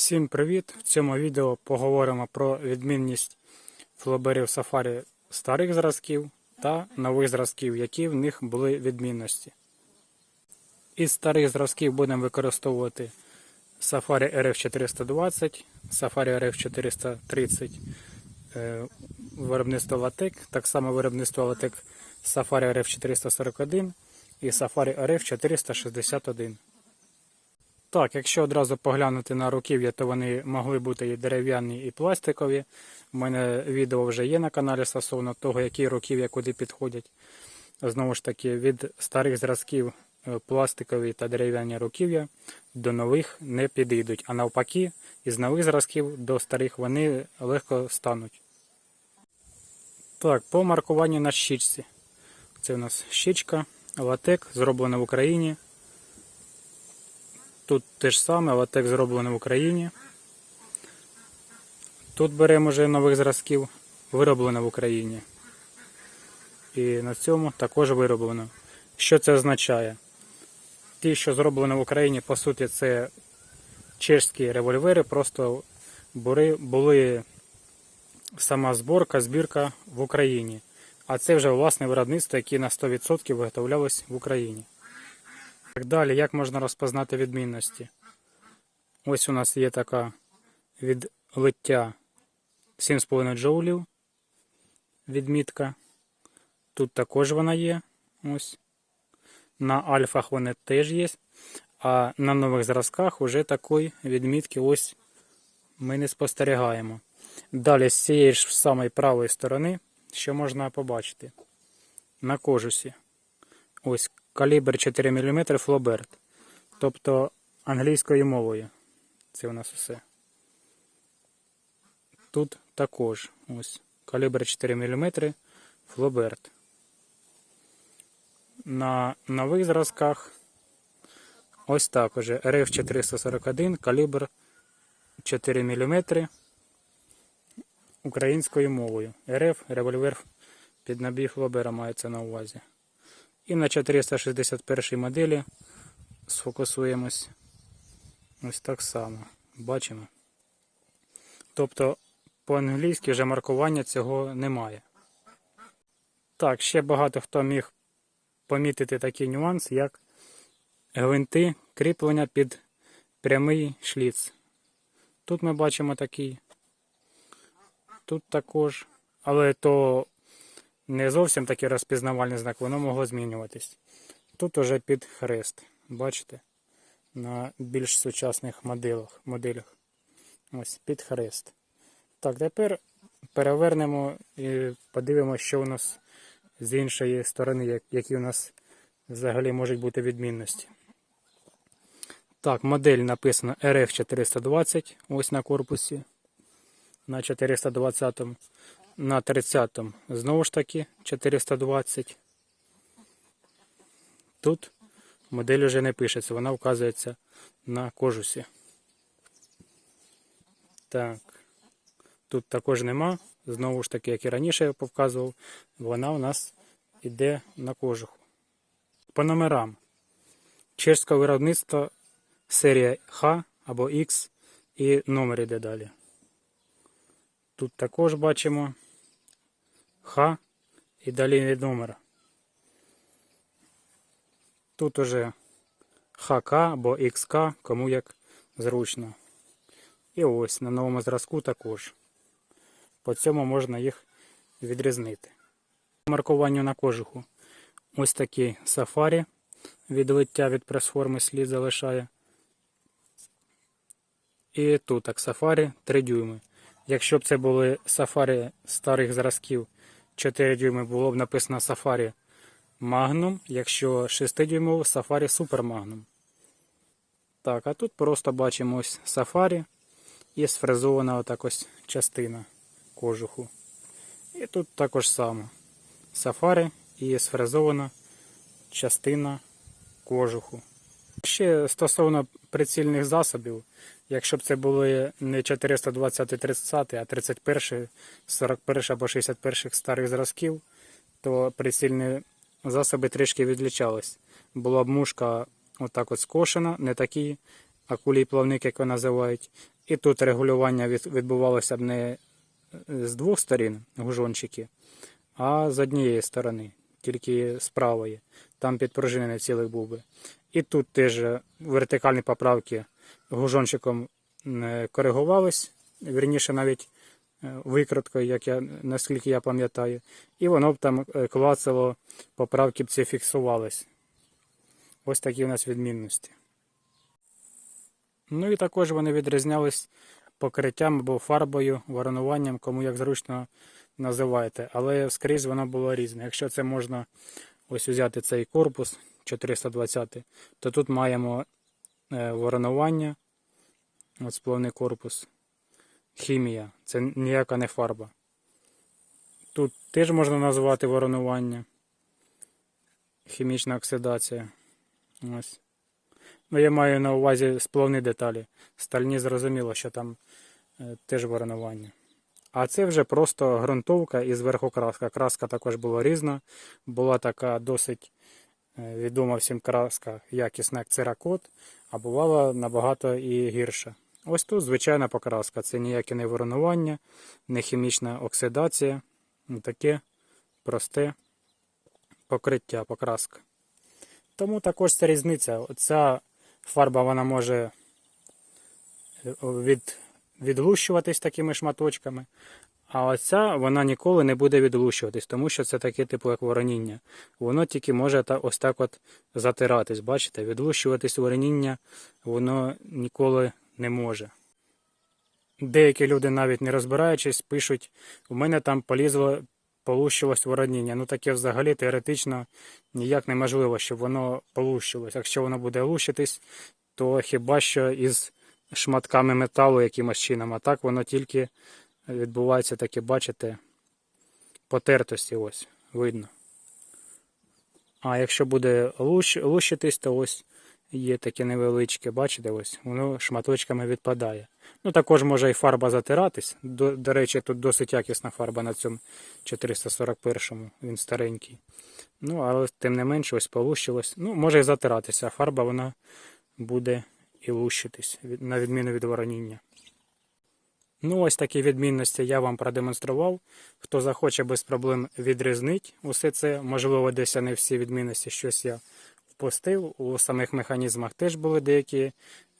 Всім привіт! В цьому відео поговоримо про відмінність флоберів сафарі старих зразків та нових зразків, які в них були відмінності. Із старих зразків будемо використовувати Safari RF420, Safari RF430 е, виробництво Latec, так само виробництво Latec Safari RF441 і Safari RF461. Так, якщо одразу поглянути на руків'я, то вони могли бути і дерев'яні, і пластикові. У мене відео вже є на каналі стосовно того, які руків'я куди підходять. Знову ж таки, від старих зразків е, пластикові та дерев'яні руків'я до нових не підійдуть. А навпаки, із нових зразків до старих вони легко стануть. Так, по маркуванню на щічці. Це у нас щічка, латек, зроблена в Україні. Тут те ж саме, латек зроблено в Україні. Тут беремо вже нових зразків, вироблено в Україні. І на цьому також вироблено. Що це означає? Ті, що зроблено в Україні, по суті, це чешські револьвери, просто були сама зборка, збірка в Україні. А це вже власне виробництво, яке на 100% виготовлялось в Україні. Так далі, як можна розпознати відмінності? Ось у нас є така відлиття 7,5 джоулів відмітка. Тут також вона є. Ось. На альфах вони теж є. А на нових зразках вже такої відмітки ось ми не спостерігаємо. Далі з цієї ж самої правої сторони, що можна побачити на кожусі. Ось калібр 4 мм флоберт. Тобто англійською мовою. Це у нас усе. Тут також ось калібр 4 мм флоберт. На нових зразках ось так уже RF 441 калібр 4 мм українською мовою. РФ револьвер під набій флобера мається на увазі. І на 461 моделі сфокусуємось ось так само. Бачимо. Тобто по-англійськи вже маркування цього немає. Так, ще багато хто міг помітити такий нюанс, як гвинти кріплення під прямий шліц. Тут ми бачимо такий. Тут також. Але то не зовсім такий розпізнавальний знак, воно могло змінюватись. Тут уже під хрест. Бачите? На більш сучасних моделях. моделях. Ось під хрест. Так, тепер перевернемо і подивимося, що у нас з іншої сторони, які у нас взагалі можуть бути відмінності. Так, модель написана RF420, ось на корпусі. На 420 на 30 знову ж таки 420. Тут модель вже не пишеться, вона вказується на кожусі. Так. Тут також нема. Знову ж таки, як і раніше я повказував, вона у нас йде на кожуху. По номерам. Чешське виробництво серія Х або X і номер іде далі. Тут також бачимо Х і далі номер. Тут уже ХК або XК, кому як зручно. І ось на новому зразку також. По цьому можна їх відрізнити. Маркуванню на кожуху. Ось такі сафарі. Відлиття від пресформи слід залишає. І тут так сафарі 3 дюйми. Якщо б це були сафарі старих зразків 4 дюйми, було б написано сафарі Magnum, якщо 6 дюймов сафарі Super Magnum. Так, а тут просто бачимо ось сафарі і сфрезована отак ось частина кожуху. І тут також само. Сафарі і сфрезована частина кожуху. Ще стосовно прицільних засобів, якщо б це були не 420-30, а 31, 41 або 61 старих зразків, то прицільні засоби трішки відлічались. Була б мушка отак от скошена, не такий акулій плавник, як його називають. І тут регулювання відбувалося б не з двох сторін гужончики, а з однієї сторони, тільки з правої. Там підпружинений цілий був би. І тут теж вертикальні поправки гужончиком е, коригувались, вірніше навіть е, викруткою, як я, наскільки я пам'ятаю. І воно б там е, клацало, поправки б ці фіксувались. Ось такі у нас відмінності. Ну і також вони відрізнялись покриттям або фарбою, воронуванням, кому як зручно називаєте. Але скрізь воно було різне. Якщо це можна ось взяти цей корпус 420, то тут маємо е, воронування, от сплавний корпус, хімія, це ніяка не фарба. Тут теж можна назвати воронування, хімічна оксидація. Ось. Ну, я маю на увазі сплавні деталі. Стальні зрозуміло, що там е, теж воронування. А це вже просто ґрунтовка і зверху краска. Краска також була різна. Була така досить відома всім краска, якісна як церакот, а бувала набагато і гірша. Ось тут звичайна покраска. Це ніяке не воронування, не хімічна оксидація. Ну, Таке просте покриття, покраска. Тому також це різниця. Ця фарба вона може е, від, відлущуватись такими шматочками, а оця вона ніколи не буде відлущуватись, тому що це таке типу як вороніння. Воно тільки може та, ось так от затиратись, бачите? Відлущуватись вороніння воно ніколи не може. Деякі люди, навіть не розбираючись, пишуть, у мене там полізло, полущилось вороніння. Ну таке взагалі теоретично ніяк неможливо, щоб воно полущилось. Якщо воно буде лущитись, то хіба що із шматками металу якимось чином, а так воно тільки відбувається таке, бачите, потертості ось, видно. А якщо буде лущ, лущитись, то ось є таке невеличке, бачите, ось, воно шматочками відпадає. Ну, також може і фарба затиратись. До, до речі, тут досить якісна фарба на цьому 441-му, він старенький. Ну, але тим не менше, ось полущилось. Ну, може і затиратися, а фарба вона буде і лущитись, на відміну від вороніння. Ну, ось такі відмінності я вам продемонстрував. Хто захоче без проблем відрізнить усе це. Можливо, десь не всі відмінності щось я впустив. У самих механізмах теж були деякі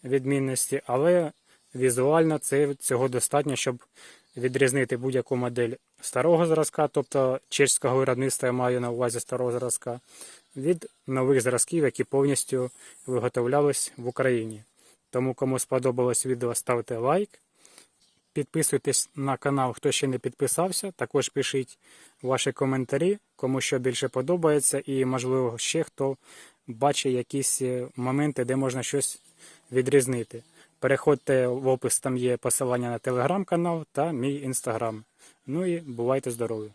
відмінності, але візуально це цього достатньо, щоб відрізнити будь-яку модель старого зразка, тобто чеського виробництва я маю на увазі старого зразка, від нових зразків, які повністю виготовлялись в Україні. Тому, кому сподобалось відео, ставте лайк. Підписуйтесь на канал, хто ще не підписався. Також пишіть ваші коментарі, кому що більше подобається, і, можливо, ще хто бачить якісь е, моменти, де можна щось відрізнити. Переходьте в опис, там є посилання на телеграм-канал та мій інстаграм. Ну і бувайте здорові!